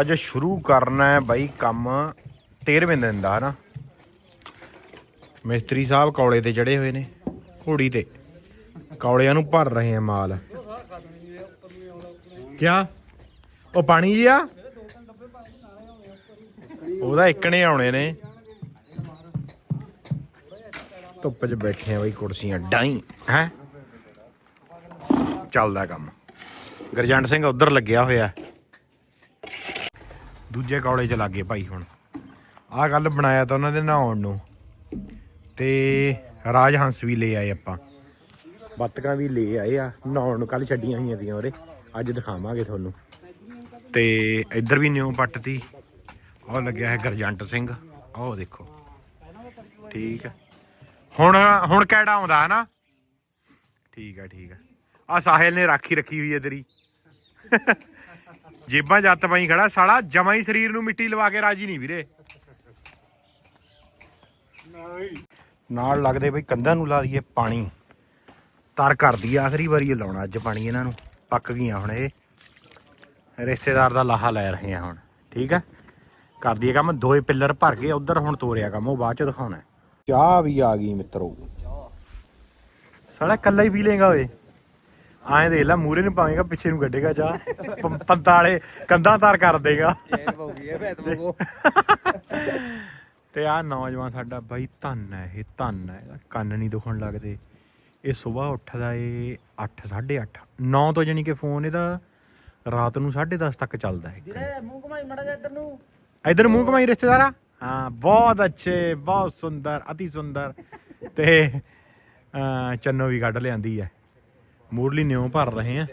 ਅੱਜ ਸ਼ੁਰੂ ਕਰਨਾ ਹੈ ਬਾਈ ਕੰਮ 13ਵੇਂ ਦਿਨ ਦਾ, ਹਨਾ? ਮਿਸਤਰੀ ਸਾਹਿਬ ਕੌਲੇ ਤੇ ਚੜੇ ਹੋਏ ਨੇ, ਘੋੜੀ ਤੇ। ਕੌਲਿਆਂ ਨੂੰ ਭਰ ਰਹੇ ਆ ਮਾਲ। ਕਿਆ? ਉਹ ਪਾਣੀ ਜੀ ਆ? ਉਹਦਾ ਇੱਕਣੇ ਆਉਣੇ ਨੇ। ਧੁੱਪ 'ਚ ਬੈਠੇ ਆ ਬਈ ਕੁਰਸੀਆਂ, ਡਾਈ। ਹੈ? ਚੱਲਦਾ ਕੰਮ। ਗਰਜੰਟ ਸਿੰਘ ਉਧਰ ਲੱਗਿਆ ਹੋਇਆ। ਦੂਜੇ ਕੌਲੇ 'ਚ ਲੱਗੇ ਭਾਈ ਹੁਣ। ਆਹ ਗੱਲ ਬਣਾਇਆ ਤਾਂ ਉਹਨਾਂ ਦੇ ਨਹਾਉਣ ਨੂੰ। ਤੇ ਰਾਜ ਹੰਸ ਵੀ ਲੈ ਆਏ ਆਪਾਂ। ਬੱਤਕਾਂ ਵੀ ਲੈ ਆਏ ਆ। ਨਹਾਉਣ ਨੂੰ ਕੱਲ ਛੱਡੀਆਂ ਹੋਈਆਂ ਦੀਆਂ ਉਰੇ। ਅੱਜ ਦਿਖਾਵਾਂਗੇ ਤੁਹਾਨੂੰ। ਤੇ ਇੱਧਰ ਵੀ ਨਿਉ ਪੱਟਤੀ ਉਹ ਲੱਗਿਆ ਹੈ ਗਰਜੰਟ ਸਿੰਘ। ਉਹ ਦੇਖੋ। ਠੀਕ ਹੈ ਹੁਣ ਹੁਣ ਕਿਹੜਾ ਆਉਂਦਾ ਹੈ ਨਾ? ਠੀਕ ਹੈ ਠੀਕ ਹੈ ਆ ਸਾਹਿਲ ਨੇ ਰਾਖੀ ਰੱਖੀ ਹੋਈ ਹੈ ਤੇਰੀ। ਜੇਬਾਂ ਜੱਤ ਪਾਈ ਖੜਾ, ਸਾਲਾ ਜਮਾ ਹੀ ਸਰੀਰ ਨੂੰ ਮਿੱਟੀ ਲਵਾ ਕੇ ਰਾਜੀ ਨਹੀਂ ਵੀਰੇ। ਨਾਲ ਲੱਗਦੇ ਬਈ ਕੰਧਾਂ ਨੂੰ ਲਾ ਦਈਏ ਪਾਣੀ। ਤਰ ਕਰਦੀ ਆ ਆਖਰੀ ਵਾਰੀ ਇਹ ਲਾਉਣਾ ਅੱਜ ਪਾਣੀ ਇਹਨਾਂ ਨੂੰ, ਪੱਕ ਗਈਆਂ ਹੁਣ ਇਹ। ਰਿਸ਼ਤੇਦਾਰ ਦਾ ਲਾਹਾ ਲੈ ਰਹੇ ਆ ਹੁਣ, ਠੀਕ ਹੈ ਕਰਦੀ ਦਈਏ ਕੰਮ ਦੋਏ ਪਿੱਲਰ ਭਰ ਕੇ ਉਧਰ ਹੁਣ ਤੋਰਿਆ ਕੰਮ, ਉਹ ਬਾਅਦ ਚ ਦਿਖਾਉਣਾ। ਚਾਹ ਵੀ ਆ ਗਈ ਮਿੱਤਰੋ। ਸਾਲਾ ਕੱਲਾ ਹੀ ਪੀ ਲੇਗਾ ਓਏ। ਆਏ ਦੇਖ ਲੈ ਮੂਰੇ ਨੂੰ ਪਾਵੇਂਗਾ ਪਿੱਛੇ ਨੂੰ ਗੱਡੇਗਾ ਚਾਹ। ਪ- ਪੰਤਾਂ ਵਾਲੇ ਕੰਧਾਂ ਤਾਰ ਕਰ ਦੇਗਾ। ਤੇ ਆ ਨੌਜਵਾਨ ਸਾਡਾ ਬਾਈ ਧੰਨ ਹੈ ਇਹ ਧੰਨ ਹੈ। ਇਹਦਾ ਕੰਨ ਨਹੀਂ ਦੁਖਣ ਲੱਗਦੇ। ਇਹ ਸਵੇਰ ਉੱਠਦਾ ਏ 8 8:30 9 ਤੋਂ ਜਾਨੀ ਕਿ ਫੋਨ ਇਹਦਾ ਰਾਤ ਨੂੰ 10:30 ਤੱਕ ਚੱਲਦਾ ਹੈ ਵੀਰੇ ਮੂੰਹ ਘਮਾਈ ਮੜਾ ਜਾ ਇੱਧਰ ਨੂੰ। ਇਧਰ ਮੂੰਹ ਕਮਾਈ ਰਿਸ਼ਤੇਦਾਰਾ? ਹਾਂ ਬਹੁਤ ਅੱਛੇ ਬਹੁਤ ਸੁੰਦਰ ਅਤੀ ਸੁੰਦਰ। ਤੇ ਚੰਨੋ ਵੀ ਕੱਢ ਲਿਆਂਦੀ ਹੈ। ਮੂਰਲੀ ਨਿਉ ਭਰ ਰਹੇ ਆ।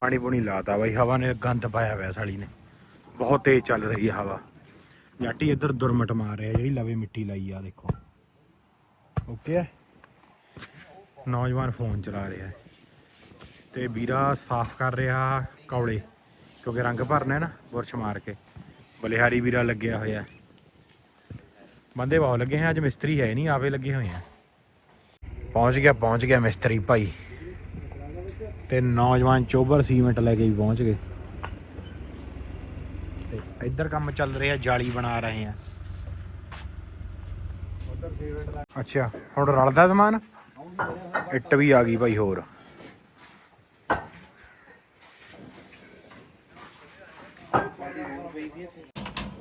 ਪਾਣੀ ਪੂਣੀ ਲਾਤਾ ਬਾਈ, ਹਵਾ ਨੇ ਗੰਦ ਪਾਇਆ ਹੋਇਆ ਸਾਲੀ ਨੇ। ਬਹੁਤ ਤੇਜ਼ ਚੱਲ ਰਹੀ ਹੈ ਹਵਾ। ਜਾਟੀ ਇੱਧਰ ਦੁਰਮਟ ਮਾਰ ਰਿਹਾ, ਜਿਹੜੀ ਲਵੇ ਮਿੱਟੀ ਲਾਈ ਆ, ਦੇਖੋ। ਓਕੇ ਹੈ ਨੌਜਵਾਨ ਫੋਨ ਚਲਾ ਰਿਹਾ। ਤੇ ਵੀਰਾ ਸਾਫ਼ ਕਰ ਰਿਹਾ ਕੌਲੇ, ਕਿਉਂਕਿ ਰੰਗ ਭਰਨਾ ਹੈ ਨਾ, ਬੁਰਸ਼ ਮਾਰ ਕੇ। ਬਲਿਹਾਰੀ ਵੀਰਾ ਲੱਗਿਆ ਹੋਇਆ। ਬੰਦੇ ਬਹੁਤ ਲੱਗੇ ਹੈ ਅੱਜ ਮਿਸਤਰੀ ਹੈ ਨਹੀਂ ਆਵੇ ਲੱਗੇ ਹੋਏ ਆ। ਪਹੁੰਚ ਗਿਆ ਪਹੁੰਚ ਗਿਆ ਮਿਸਤਰੀ ਭਾਈ। ਤੇ ਨੌਜਵਾਨ ਚੋਬਰ ਸੀਮੈਂਟ ਲੈ ਕੇ ਵੀ ਪਹੁੰਚ ਗਏ। ਤੇ ਇੱਧਰ ਕੰਮ ਚੱਲ ਰਿਹਾ, ਜਾਲੀ ਬਣਾ ਰਹੇ ਆ। ਅੱਛਾ, ਹੁਣ ਰਲਦਾ ਸਮਾਨ? ਇੱਟ ਵੀ ਆ ਗਈ ਭਾਈ ਹੋਰ।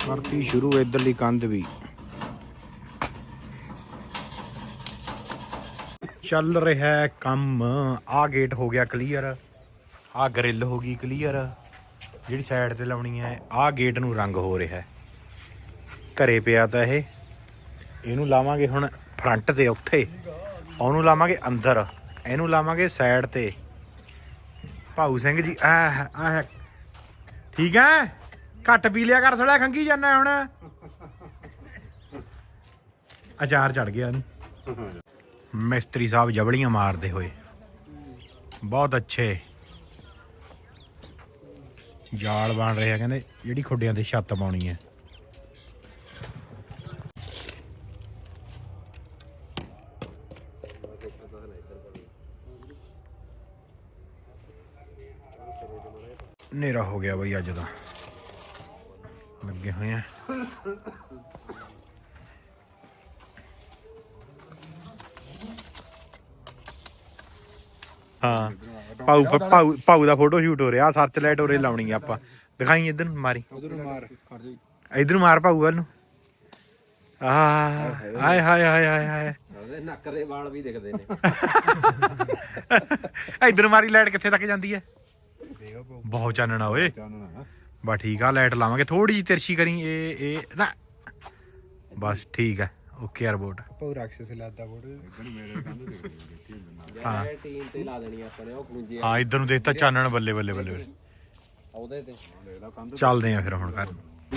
ਕਰਤੀ ਸ਼ੁਰੂ, ਇਧਰਲੀ ਕੰਧ ਵੀ। ਚੱਲ ਰਿਹਾ ਹੈ ਕੰਮ। ਆ ਗੇਟ ਹੋ ਗਿਆ ਕਲੀਅਰ ਆ ਗ੍ਰਿਲ ਹੋ ਗਈ ਕਲੀਅਰ ਜਿਹੜੀ ਸਾਈਡ ਤੇ ਲਾਉਣੀ ਹੈ, ਆ ਗੇਟ ਨੂੰ ਰੰਗ ਹੋ ਰਿਹਾ ਹੈ। ਘਰੇ ਪਿਆ ਤਾਂ ਇਹ। ਇਹਨੂੰ ਲਾਵਾਂਗੇ ਹੁਣ ਫਰੰਟ ਤੇ ਉੱਥੇ। ਉਹਨੂੰ ਲਾਵਾਂਗੇ ਅੰਦਰ। ਇਹਨੂੰ ਲਾਵਾਂਗੇ ਸਾਈਡ ਤੇ। ਭਾਊ ਸਿੰਘ ਜੀ ਆ ਆ ਠੀਕ ਹੈ? ਘੱਟ ਪੀ ਲਿਆ ਕਰ ਸੜਾ ਖੰਗੀ ਜਾਂਦਾ ਹੁਣ। ਅਚਾਰ ਚੜ ਗਿਆ ਇਹਨੂੰ। ਮਿਸਤਰੀ ਸਾਹਿਬ ਜਬਲੀਆਂ ਮਾਰਦੇ ਹੋਏ। ਬਹੁਤ ਅੱਛੇ ਜਾਲ ਬਣ ਰਿਹਾ ਕਹਿੰਦੇ ਜਿਹੜੀ ਖੁੱਡਿਆਂ ਤੇ ਛੱਤ ਪਾਉਣੀ ਹੈ। ਹਨੇਰਾ ਹੋ ਗਿਆ ਬਈ ਅੱਜ ਦਾ ਲੱਗੇ ਹੋਏ ਆ। ਹਾਂ। ਪਾਉ ਪਾਉ ਪਾਉ ਦਾ ਫੋਟੋ ਸ਼ੂਟ ਹੋ ਰਿਹਾ ਸਰਚ ਲਾਈਟ ਉਰੇ ਲਾਉਣੀ ਆ ਆਪਾਂ। ਦਿਖਾਈ ਇਧਰ ਨੂੰ ਮਾਰੀ। ਉਧਰ ਮਾਰ। ਜਾ ਇਧਰ ਨੂੰ ਮਾਰ ਪਾਉ ਵੱਲ ਨੂੰ। ਆ ਹਾਏ ਹਾਏ ਹਾਏ ਹਾਏ ਹਾਏ ਉਹਦੇ ਨੱਕ ਦੇ ਵਾਲ ਵੀ ਦਿਖਦੇ ਨੇ। ਇਧਰ ਮਾਰੀ ਲਾਈਟ ਕਿੱਥੇ ਤੱਕ ਜਾਂਦੀ ਹੈ ਬਹੁਤ ਚਾਨਣਾ ਓਏ। ਬਸ ਠੀਕ ਆ ਲਾਈਟ ਲਾਵਾਂਗੇ। ਥੋੜੀ ਜਿਹੀ ਤਿਰਛੀ ਕਰੀ ਇਹ ਇਹ ਨਾ। ਬਸ ਠੀਕ ਆ ਓਕੇ ਰਿਪੋਰਟ ਪਉ ਰਾਖਸ਼ ਲਾਦਾ ਬੋੜ ਇਧਰ ਮੇਰੇ ਕੰਨ ਦੇ ਹਾਂ। ਟੀਮ ਤੇ ਲਾ ਦੇਣੀ ਆਪਾਂ ਨੇ ਉਹ ਕੁੰਜੀ ਹਾਂ ਇਧਰ ਨੂੰ ਦੇਖਤਾ ਚਾਨਣ ਬੱਲੇ ਬੱਲੇ ਬੱਲੇ। ਉਹਦੇ ਤੇ। ਚੱਲਦੇ ਆ ਫਿਰ ਹੁਣ ਘਰ।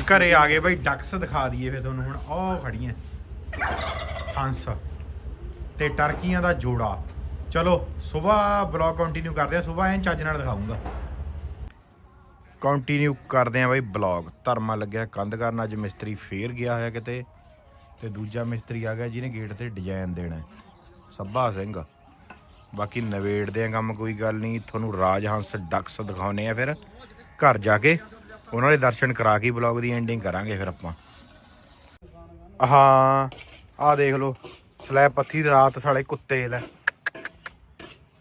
ਘਰੇ ਆ ਗਏ ਬਈ ਡਕਸ ਦਿਖਾ ਦਈਏ ਫਿਰ ਤੁਹਾਨੂੰ ਹੁਣ। ਉਹ ਖੜੀਆਂ ਹੰਸ ਤੇ ਟਰਕੀਆਂ ਦਾ ਜੋੜਾ। ਚਲੋ ਸਵੇਰ ਬਲੌਗ ਕੰਟੀਨਿਊ ਕਰਦੇ ਆ ਸਵੇਰ ਐਂ ਚੱਜ ਨਾਲ ਦਿਖਾਉਂਗਾ ਕੰਟੀਨਿਊ ਕਰਦੇ ਆ ਬਈ ਬਲੌਗ। ਧਰਮਾ ਲੱਗਿਆ ਕੰਧ ਕਰਨ ਅੱਜ ਮਿਸਤਰੀ ਫੇਰ ਗਿਆ ਹੋਇਆ ਕਿਤੇ। ਤੇ ਦੂਜਾ ਮਿਸਤਰੀ ਆ ਗਿਆ ਜਿਹਨੇ ਗੇਟ ਤੇ ਡਿਜ਼ਾਈਨ ਦੇਣਾ। ਸੱਭਾ ਸਿੰਘ। ਬਾਕੀ ਨਵੇੜਦੇ ਆ ਕੰਮ ਕੋਈ ਗੱਲ ਨਹੀਂ, ਤੁਹਾਨੂੰ ਰਾਜ ਹੰਸ ਡਕਸ ਦਿਖਾਉਨੇ ਆ ਫਿਰ। ਘਰ ਜਾ ਕੇ ਉਹਨਾਂ ਦੇ ਦਰਸ਼ਨ ਕਰਾ ਕੇ ਬਲੌਗ ਦੀ ਐਂਡਿੰਗ ਕਰਾਂਗੇ ਫਿਰ ਆਪਾਂ। ਹਾਂ ਆਹ ਦੇਖ ਲਓ ਸਲੈਬ ਪੱਥੀ ਰਾਤ ਸਾਲੇ ਕੁੱਤੇ ਲੈ।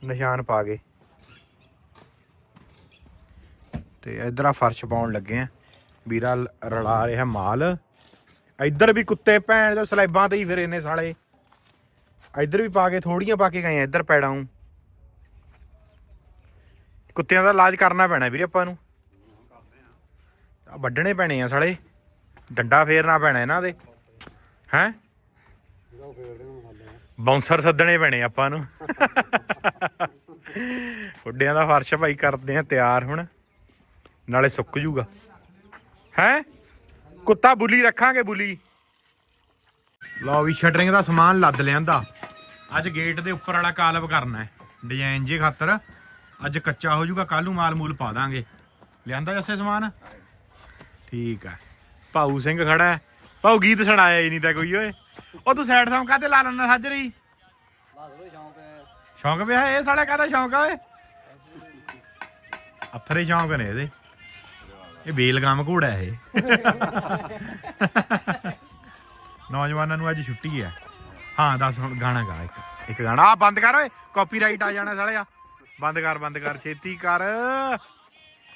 ਨਿਸ਼ਾਨ ਪਾ ਗਏ। ਤੇ ਇਧਰ ਆ ਫਰਸ਼ ਪਾਉਣ ਲੱਗੇ ਆ। ਵੀਰਾ ਰਲਾ ਰਿਹਾ ਮਾਲ। ਇੱਧਰ ਵੀ ਕੁੱਤੇ ਭੈਣ ਦੇ ਸਲੈਬਾਂ ਤੇ ਹੀ ਫਿਰੇ ਨੇ ਸਾਲੇ ਇੱਧਰ ਵੀ ਪਾ ਕੇ ਥੋੜੀਆਂ ਪਾ ਕੇ ਗਏ ਆ, ਇੱਧਰ ਪੈੜਾਂ ਨੂੰ ਕੁੱਤਿਆਂ ਦਾ ਇਲਾਜ ਕਰਨਾ ਪੈਣਾ ਵੀਰੇ ਆਪਾਂ ਨੂੰ। ਆ ਵੱਢਣੇ ਪੈਣੇ ਆ ਸਾਲੇ। ਡੰਡਾ ਫੇਰਨਾ ਪੈਣਾ ਇਹਨਾਂ ਦੇ। ਹੈ? ਬਾਉਂਸਰ ਸੱਦਣੇ ਪੈਣੇ ਆਪਾਂ ਨੂੰ। ਉੱਡਿਆਂ ਦਾ ਫਰਸ਼ ਭਾਈ ਕਰਦੇ ਆ, ਤਿਆਰ ਹੁਣ। ਨਾਲੇ ਸੁੱਕ ਜੂਗਾ। ਹੈ? ਕੁੱਤਾ ਬੁਲੀ ਰੱਖਾਂਗੇ ਬੁੱਲੀ। ਲਓ ਵੀ, ਸ਼ਟਰਿੰਗ ਦਾ ਸਮਾਨ ਲੱਦ ਲਿਆਂਦਾ। ਅੱਜ ਗੇਟ ਦੇ ਉੱਪਰ ਵਾਲਾ ਕਾਲਬ ਕਰਨਾ ਹੈ। ਡਿਜ਼ਾਈਨ ਜੇ ਖਾਤਰ। ਅੱਜ ਕੱਚਾ ਹੋ ਜਾਊਗਾ ਕੱਲ ਨੂੰ ਮਾਲ ਮੂਲ ਪਾ ਦਾਂਗੇ। ਲਿਆਂਦਾ ਜੱਸੇ ਸਮਾਨ? ਠੀਕ ਹੈ ਭਾਊ ਸਿੰਘ ਖੜਾ ਹੈ। ਭਾਊ ਗੀਤ ਸੁਣਾਇਆ ਹੀ ਨਹੀਂ ਤਾਂ ਕੋਈ, ਓਏ। ਉਹ ਤੂੰ ਸਾਈਡ ਸੌਂਗ ਕਾਤੇ ਲਾ ਲੈਣਾ ਸਾਜਰੀ ਸ਼ੌਂਕ ਪਿਆ ਇਹ ਸਾਲੇ ਕਾਹਦਾ ਸ਼ੌਂਕ ਆ, ਓਏ? ਅਥਰੇ ਸ਼ੌਂਕ ਨੇ ਇਹਦੇ। ਇਹ ਬੇਲਗਾਮ ਘੋੜਾ ਇਹ। ਨੌਜਵਾਨਾਂ ਨੂੰ ਅੱਜ ਛੁੱਟੀ ਹੈ ਹਾਂ ਦੱਸ ਹੁਣ ਗਾਣਾ ਗਾ ਇੱਕ। ਇੱਕ ਗਾਣਾ। ਆ ਬੰਦ ਕਰ ਓਏ। ਕਾਪੀਰਾਈਟ ਆ ਜਾਣਾ ਸਾਲਿਆ। ਬੰਦ ਕਰ ਬੰਦ ਕਰ। ਛੇਤੀ ਕਰ।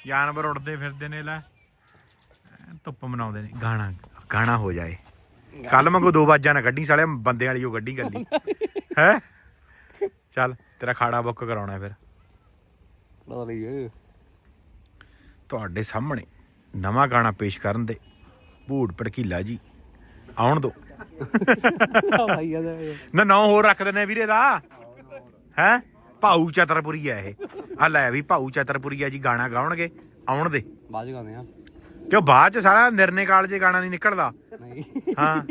ਜਾਨਵਰ ਉੱਡਦੇ ਫਿਰਦੇ ਨੇ ਲੈ। ਧੁੱਪ ਮਨਾਉਂਦੇ ਨੇ। ਗਾਣਾ ਗਾਣਾ ਹੋ ਜਾਏ। ਕੱਲ ਮੰਗੋ ਦੋ ਵਾਜਾਂ ਨਾ ਕੱਢੀ ਸਾਲਿਆ। ਬੰਦੇ ਵਾਲੀ ਉਹ ਗੱਡੀ ਗੱਲੀ ਹੈ? ਚੱਲ ਤੇਰਾ ਖਾੜਾ ਬੁੱਕ ਕਰਾਉਣਾ ਫਿਰ। ਲਾ ਲਈਏ ਤੁਹਾਡੇ ਸਾਹਮਣੇ ਨਵਾਂ ਗਾਣਾ ਪੇਸ਼ ਕਰਨ ਦੇ। ਭੂੜ ਭੜਕੀਲਾ ਜੀ। ਆਉਣ ਦੋ। ਭਾਈ ਆ ਨਾ ਨਾਂ ਹੋਰ ਰੱਖ ਦਿੰਨੇ ਵੀਰੇ ਦਾ। ਹੈ? ਭਾਊ ਚਤਰਪੁਰੀ ਆ ਇਹ। ਆ ਲੈ ਵੀ ਭਾਊ ਚਤਰਪੁਰੀ ਆ ਜੀ ਗਾਣਾ ਗਾਉਣਗੇ। ਆਉਣ ਦੇ। ਬਾਜ ਗਾਉਂਦੇ ਆ। ਕਿਉਂ ਬਾਅਦ ਚ ਸਾਰਾ ਨਿਰਨੇ ਕਾਲ ਜੇ ਗਾਣਾ ਨਹੀਂ ਨਿਕਲਦਾ? ਨਹੀਂ। ਹਾਂ।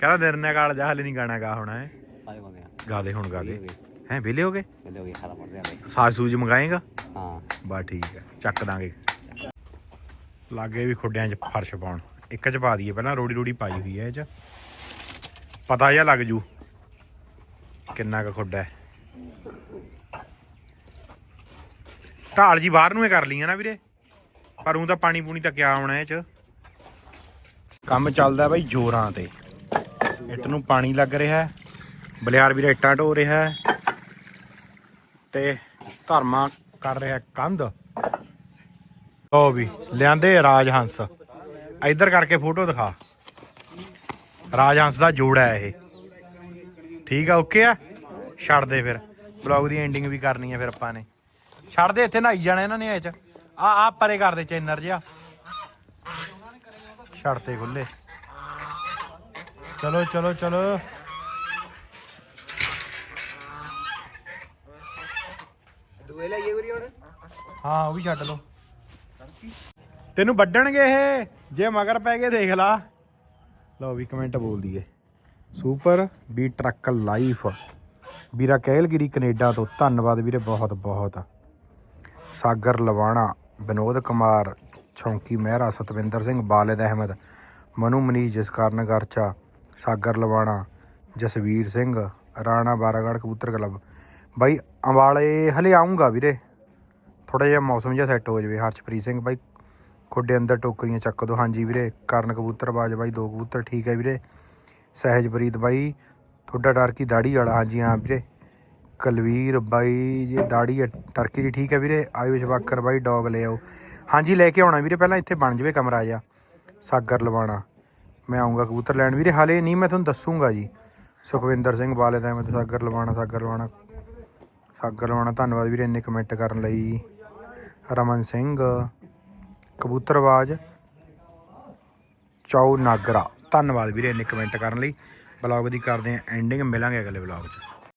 ਕਹਿੰਦਾ ਨਿਰਨੇ ਕਾਲ ਜਾ ਹਲੇ ਨਹੀਂ ਗਾਣਾ ਗਾ ਹੋਣਾ ਹੈ ਬਾਜ ਗਾਉਂਦੇ ਆ। ਗਾ ਦੇ ਹੁਣ ਗਾ ਦੇ। ਹੈ ਵਿਹਲੇ ਹੋ ਗਏ? ਕਹਿੰਦੇ ਹੋ ਗਏ ਖਾਣਾ ਪੜਦੇ ਆ ਸਾਜ ਸੂਜ ਮੰਗਾਏਗਾ? ਹਾਂ। ਬਾ ਠੀਕ ਹੈ ਚੱਕ ਦਾਂਗੇ। ਲਾਗੇ ਵੀ ਖੁੱਡਿਆਂ 'ਚ ਫਰਸ਼ ਪਾਉਣ। ਇੱਕ 'ਚ ਪਾ ਦਈਏ ਪਹਿਲਾਂ ਰੋੜੀ ਰੋੜੀ ਪਾਈ ਹੋਈ ਹੈ ਇਹ 'ਚ। ਪਤਾ ਜਿਹਾ ਲੱਗ ਜੂ ਕਿੰਨਾ ਕੁ ਖੁੱਡਾ ਹੈ। ਢਾਲ ਜੀ ਬਾਹਰ ਨੂੰ ਹੀ ਕਰ ਲਈਆਂ ਨਾ ਵੀਰੇ। ਪਰ ਉਹ ਤਾਂ ਪਾਣੀ ਪੂਣੀ ਤਾਂ ਕਿਆ ਆਉਣਾ ਇਹ 'ਚ। ਕੰਮ ਚੱਲਦਾ ਬਾਈ ਜੋਰਾਂ ਤੇ। ਇੱਟ ਨੂੰ ਪਾਣੀ ਲੱਗ ਰਿਹਾ ਹੈ। ਬਲਿਆਰ ਵੀਰੇ ਇੱਟਾਂ ਢੋ ਰਿਹਾ ਹੈ। ਤੇ ਧਰਮਾ ਕਰ ਰਿਹਾ ਕੰਧ। ਉਹ ਵੀ, ਲਿਆਂਦੇ ਰਾਜ ਹੰਸ। ਇੱਧਰ ਕਰਕੇ ਫੋਟੋ ਦਿਖਾ। ਰਾਜ ਹੰਸ ਦਾ ਜੋੜਾ ਹੈ ਇਹ। ਠੀਕ ਆ ਓਕੇ ਆ? ਛੱਡ ਦੇ ਫਿਰ। ਬਲੌਗ ਦੀ ਐਂਡਿੰਗ ਵੀ ਕਰਨੀ ਹੈ ਫਿਰ ਆਪਾਂ ਨੇ। ਛੱਡ ਦੇ ਇੱਥੇ ਨਹਾਈ ਜਾਣਾ ਇਹਨਾਂ ਨੇ ਇਹ ਚ। ਆ ਆ ਪਰੇ ਕਰ ਦੇ ਚੈਨਰ ਜਿਆ ਛੱਡ ਤੇ ਖੁੱਲੇ। ਚਲੋ ਚਲੋ ਚਲੋ। ਦੂਏ ਹੁਣ। ਹਾਂ ਉਹ ਵੀ ਛੱਡ ਲਓ। ਤੈਨੂੰ ਵੱਢਣਗੇ ਇਹ। ਜੇ ਮਗਰ ਪੈ ਗਏ ਦੇਖ ਲਾ। ਲਓ ਵੀ ਕਮੈਂਟ ਬੋਲ ਦਈਏ। ਸੁਪਰ ਵੀ ਟਰੱਕ ਲਾਈਫ ਵੀਰਾ ਕਹਿਲਗਿਰੀ ਕੈਨੇਡਾ ਤੋਂ। ਧੰਨਵਾਦ ਵੀਰੇ, ਬਹੁਤ ਬਹੁਤ। ਸਾਗਰ ਲਵਾਣਾ, ਵਿਨੋਦ ਕੁਮਾਰ ਛੌਂਕੀ ਮਹਿਰਾ ਸਤਵਿੰਦਰ ਸਿੰਘ, ਬਾਲਿਦ ਅਹਿਮਦ, ਮਨੂ ਮਨੀ ਜਸਕਰਨ ਗਰਚਾ, ਸਾਗਰ ਲਵਾਣਾ, ਜਸਵੀਰ ਸਿੰਘ, ਰਾਣਾ ਬਾਰਾਗੜ ਕਬੂਤਰ ਕਲੱਬ। ਬਾਈ, ਅੰਬਾਲੇ ਹਲੇ ਆਉਂਗਾ ਵੀਰੇ। ਥੋੜਾ ਜਿਹਾ ਮੌਸਮ ਜਿਹਾ ਸੈੱਟ ਹੋ ਜਾਵੇ। ਹਰਸ਼ਪ੍ਰੀਤ ਸਿੰਘ ਬਾਈ ਖੁੱਡੇ ਅੰਦਰ ਟੋਕਰੀਆਂ ਚੱਕ ਦੋ। ਹਾਂਜੀ ਵੀਰੇ, ਕਰਨ ਕਬੂਤਰ, ਬਾਜ ਬਾਈ, ਦੋ ਕਬੂਤਰ, ਠੀਕ ਹੈ ਵੀਰੇ। ਸਹਿਜਪ੍ਰੀਤ ਬਾਈ, ਤੁਹਾਡਾ ਟਰਕੀ ਦਾੜੀ ਵਾਲਾ। ਹਾਂਜੀ ਹਾਂ ਵੀਰੇ। ਕਲਵੀਰ ਬਾਈ, ਜੀ ਦਾੜੀ ਹੈ, ਟਰਕੀ ਦੀ ਠੀਕ ਹੈ ਵੀਰੇ। ਆਯੁਸ਼ ਵਾਕਰ ਬਾਈ, ਡੌਗ ਲੈ ਆਓ। ਹਾਂਜੀ, ਲੈ ਕੇ ਆਉਣਾ ਵੀਰੇ, ਪਹਿਲਾਂ ਇੱਥੇ ਬਣ ਜਵੇ ਕਮਰਾ ਜਾ ਸਾਗਰ ਲਵਾਣਾ ਮੈਂ ਆਉਂਗਾ ਕਬੂਤਰ ਲੈਣ ਵੀਰੇ। ਹਾਲੇ ਨਹੀਂ, ਮੈਂ ਤੁਹਾਨੂੰ ਦੱਸੂਗਾ ਜੀ। ਸੁਖਵਿੰਦਰ ਸਿੰਘ ਵਾਲੇ ਦਾ ਮੈਂ ਸਾਗਰ ਲਵਾਣਾ ਸਾਗਰ ਲਵਾਣਾ ਸਾਗਰ ਲਵਾਣਾ ਧੰਨਵਾਦ ਵੀਰੇ, ਇੰਨੇ ਕਮੈਂਟ ਕਰਨ ਲਈ। ਰਮਨ ਸਿੰਘ। ਕਬੂਤਰਵਾਜ਼ ਚੌ ਨਾਗਰਾ। ਧੰਨਵਾਦ ਵੀਰੇ ਇੰਨੇ ਕਮੈਂਟ ਕਰਨ ਲਈ। ਬਲੌਗ ਦੀ ਕਰਦੇ ਆ ਐਂਡਿੰਗ ਮਿਲਾਂਗੇ ਅਗਲੇ ਬਲੌਗ 'ਚ।